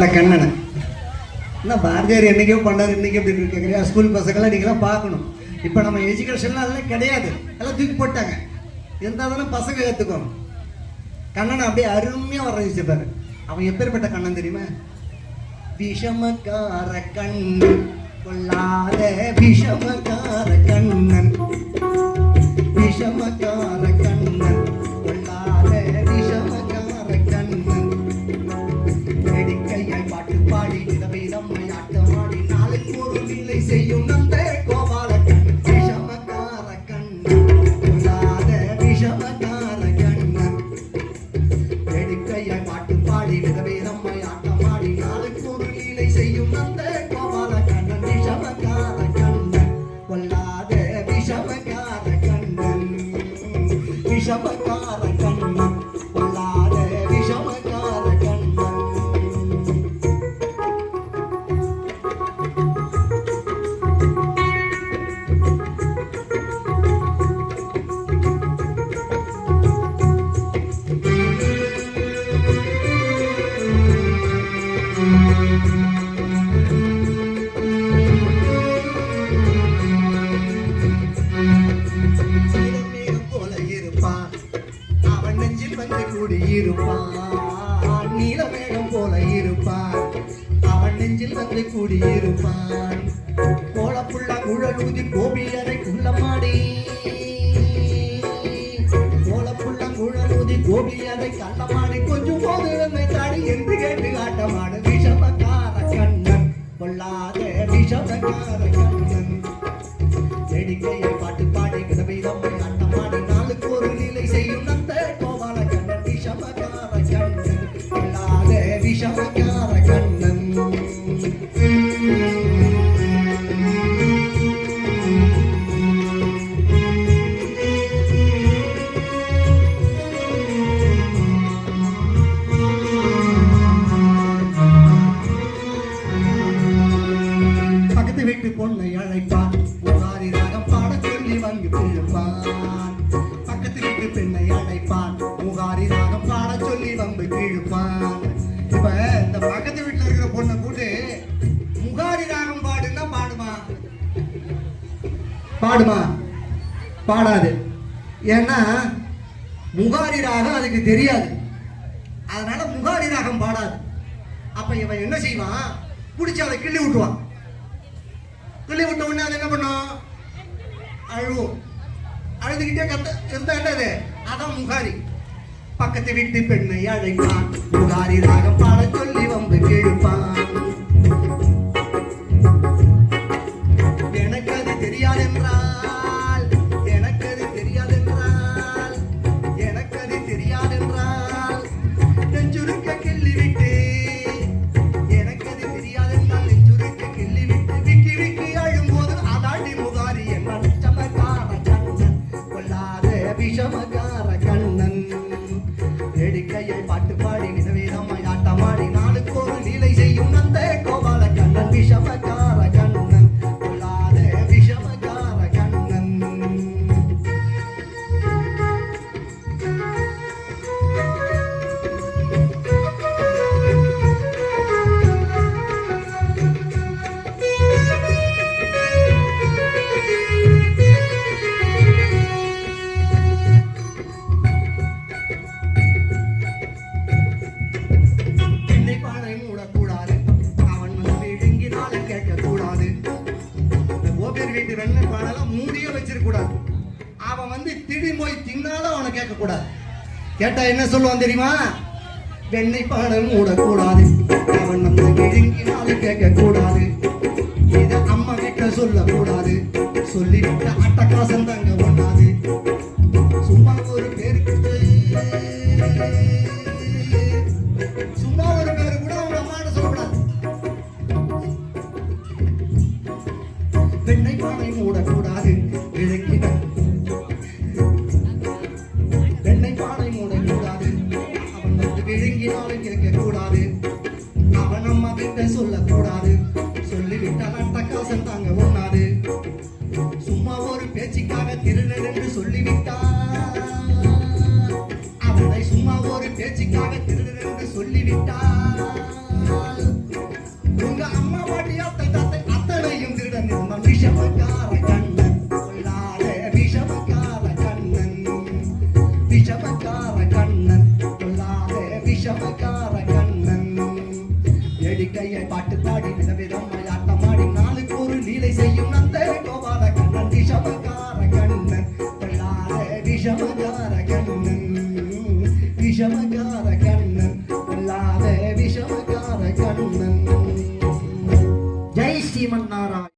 நான் கண்ணனை. என்ன பாரதியார் என்னைக்கோ பண்ணார் இன்னைக்கு எப்படி கேட்குறியா ஸ்கூல் பசங்களாம் நீங்களாம் பார்க்கணும். இப்போ நம்ம எஜுகேஷன்லாம் அதெல்லாம் கிடையாது. எல்லாம் தூக்கி போட்டாங்க. இருந்தால் தானே பசங்க கற்றுக்கும் கண்ணனை அப்படியே அருமையாக வர வச்சிருப்பாரு அவன் எப்பேற்பட்ட கண்ணன் தெரியுமா? விஷமக்கார கண் கொள்ளாத விஷமக்கார வேடிக்கையை பாட்டு பாடி விதவிதம்மை ஆட்டமாடி நாளைக்கு ஒரு நிலை செய்யும் நந்த கோபால கண்ணன் விஷமக்கார கண்ணன் கொள்ளாத விஷமக்கார கண்ணன். வேடிக்கையை பாட்டு பாடி விதவிதம்மை ஆட்டமாடி நாளைக்கு ஒரு நிலை செய்யும் நந்த கோபால கண்ணன் விஷமக்கார கண்ணன் கொள்ளாத விஷமக்கார கண்ணன். விஷமக்கார இருப்பான் அவன் நெஞ்சில் கூடியிருப்பான். போல இருப்பான் அவன் நெஞ்சில் வந்து கூடியிருப்பான். கோலப்புள்ள குழல் ஊதி குள்ளமாடி விஷமக்கார வீட்டு பொண்ணை அழைப்பான். புகாரி ராகம் பாட சொல்லி வந்து கிழப்பான் பக்கத்து வீட்டு பெண்ணை அழைப்பான். முகாரி ராகம் பாட சொல்லி வந்து கிழப்பான் இப்ப இந்த பக்கத்து வீட்டுல இருக்கிற பொண்ணை கூட்டு முகாரி ராகம் பாடுன்னா பாடுமா? பாடுமா? பாடாது. ஏன்னா முகாரி ராகம் அதுக்கு தெரியாது. அதனால முகாரி ராகம் பாடாது. அப்ப இவன் என்ன செய்வான்? பிடிச்சி அதை கிள்ளி விட்டுவான் கிள்ளி விட்ட உடனே அது என்ன பண்ணும் அழுவும். அழுதுகிட்டே கத்த எந்த என்னது அதான் முகாரி. பக்கத்து வீட்டு பெண்ணை அழைப்பான் முகாரி ராகம் பாட இருக்கக்கூடாது அவன் வந்து திடீர் போய் தின்னாலும் அவனை கேட்கக்கூடாது. கேட்டா என்ன சொல்லுவான் தெரியுமா? வெண்ணெய் பாடம் மூடக்கூடாது. அவன் நம்ம விழுங்கினாலும் கேட்கக்கூடாது. இதை அம்மா கிட்ட சொல்லக்கூடாது. சொல்லிவிட்ட அட்டகாசம் தங்க ஒண்ணாது சும்மா ஒரு பேருக்கு சும்மா ஒரு பேரு கூட அவங்க அம்மாட்ட சொல்லக்கூடாது. வெண்ணை பானை மூடக்கூடாது. விழுங்கினாலும் கேட்கக்கூடாது. அவன் நம்ம கிட்ட சொல்லக்கூடாது. சொல்லிவிட்ட நட்ட காசன் தாங்க ஒண்ணாது. சும்மா ஒரு பேச்சுக்காக திருநர் என்று சொல்லிவிட்டா. அவனை சும்மா ஒரு பேச்சுக்காக திருநர் என்று சொல்லிவிட்டா. உங்க அம்மா பாட்டியா தத்தாத்தை அத்தனையும் திருடன் மனுஷ பக்காரக்கா கையடி கையை பாட்டு பாடி விதவிதமாய் ஆட்டமாடி நாளுக்கு ஒரு நீலை செய்யும் நந்த. கோபால கண்ணன் விஷமகார கண்ணன் பிள்ளார விஷமகார கண்ணன் விஷமகார